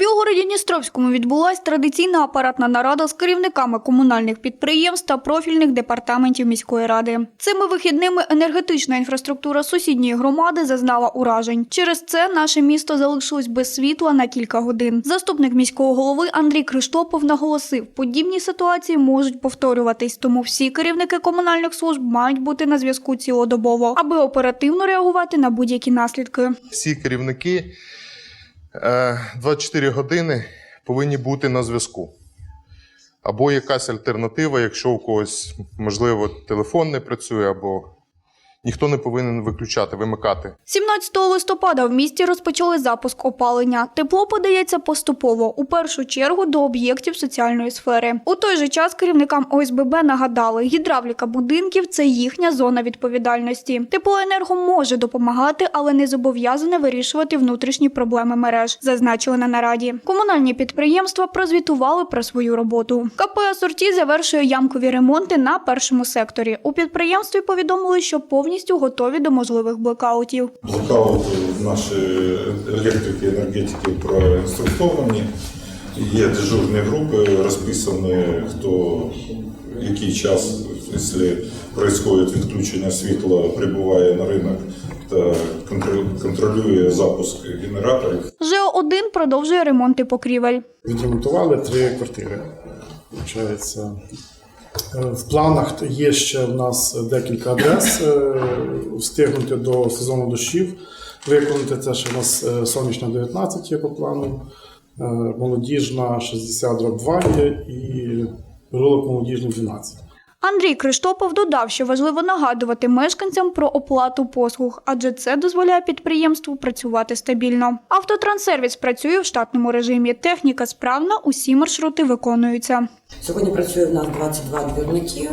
Білгороді Дністровському відбулася традиційна апаратна нарада з керівниками комунальних підприємств та профільних департаментів міської ради. Цими вихідними енергетична інфраструктура сусідньої громади зазнала уражень. Через це наше місто залишилось без світла на кілька годин. Заступник міського голови Андрій Криштопов наголосив, подібні ситуації можуть повторюватись, тому всі керівники комунальних служб мають бути на зв'язку цілодобово, аби оперативно реагувати на будь-які наслідки. всі керівники 24 години повинні бути на зв'язку. Або якась альтернатива, якщо у когось, можливо, телефон не працює, або ніхто не повинен виключати, вимикати. 17 листопада в місті розпочали запуск опалення. Тепло подається поступово, у першу чергу до об'єктів соціальної сфери. У той же час керівникам ОСББ нагадали, гідравліка будинків це їхня зона відповідальності. Теплоенерго може допомагати, але не зобов'язане вирішувати внутрішні проблеми мереж, зазначили на нараді. Комунальні підприємства прозвітували про свою роботу. КП «Асорті» завершує ямкові ремонти на першому секторі. У підприємстві повідомили, що повністю готові до можливих блекаутів. Блокаути наші електрики, енергетики проінструктовані. Є дежурні групи, розписані, хто який час, якщо відбувається відключення світла, прибуває на ринок та контролює запуск генераторів. ЖО-1 продовжує ремонти покрівель. Відремонтували три квартири. Получається. Е, В планах є ще в нас декілька адрес. е, Встигнути до сезону дощів. Виконати це ще в нас е, сонячна 19 є по плану, молодіжна 60 2 є і рулок молодіжний 12. Андрій Криштопов додав, що важливо нагадувати мешканцям про оплату послуг, адже це дозволяє підприємству працювати стабільно. Автотранссервіс працює в штатному режимі. Техніка справна, усі маршрути виконуються. Сьогодні працює в нас 22 двірники.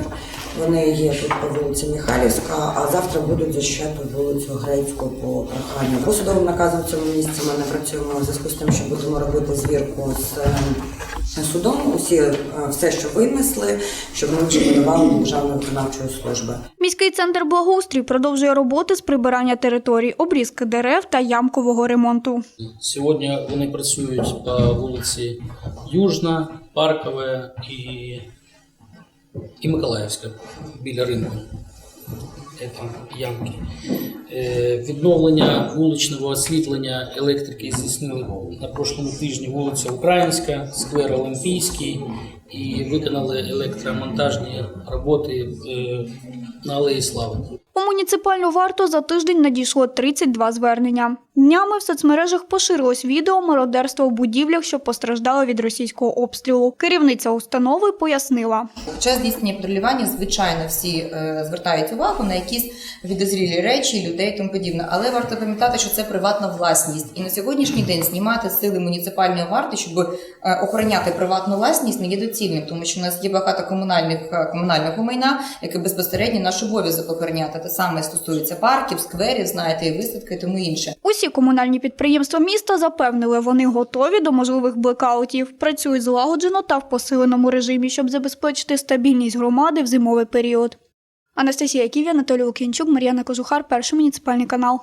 Вони є тут по вулиці Михайлівська, а завтра будуть захищати вулицю Грецьку по проханню. По судовим наказам в цьому місці ми не працюємо в зв'язку з тим, що будемо робити звірку з е, судом. Усі е, все, що винесли, щоб ми вже подавали до Державної виконавчої служби. Міський центр благоустрій продовжує роботи з прибирання територій, обрізки дерев та ямкового ремонту. Сьогодні вони працюють по вулиці Южна, Паркова і, і Миколаївська біля ринку. Там ямки. Е, Відновлення вуличного освітлення електрики здійснили на прошлому тижні вулиця Українська, сквер Олімпійський і виконали електромонтажні роботи е, на Алеї Слави. У муніципальну варту за тиждень надійшло 32 звернення. Днями в соцмережах поширилось відео мародерства в будівлях, що постраждали від російського обстрілу. Керівниця установи пояснила. Під час здійснення патрулювання, звичайно, всі е, звертають увагу на якісь підозрілі речі, людей і тому подібне. Але варто пам'ятати, що це приватна власність. І на сьогоднішній день знімати сили муніципальної варти, щоб е, охороняти приватну власність, не є доцільним, тому що в нас є багато комунальних е, комунального майна, яке безпосередньо наш обов'язок охороняти. Те саме стосується парків, скверів, знаєте, і висадки, і тому інше. Усі комунальні підприємства міста запевнили, вони готові до можливих блекаутів, працюють злагоджено та в посиленому режимі, щоб забезпечити стабільність громади в зимовий період. Анастасія Ківі, Анатолій Лукінчук, Мар'яна Кожухар, перший муніципальний канал.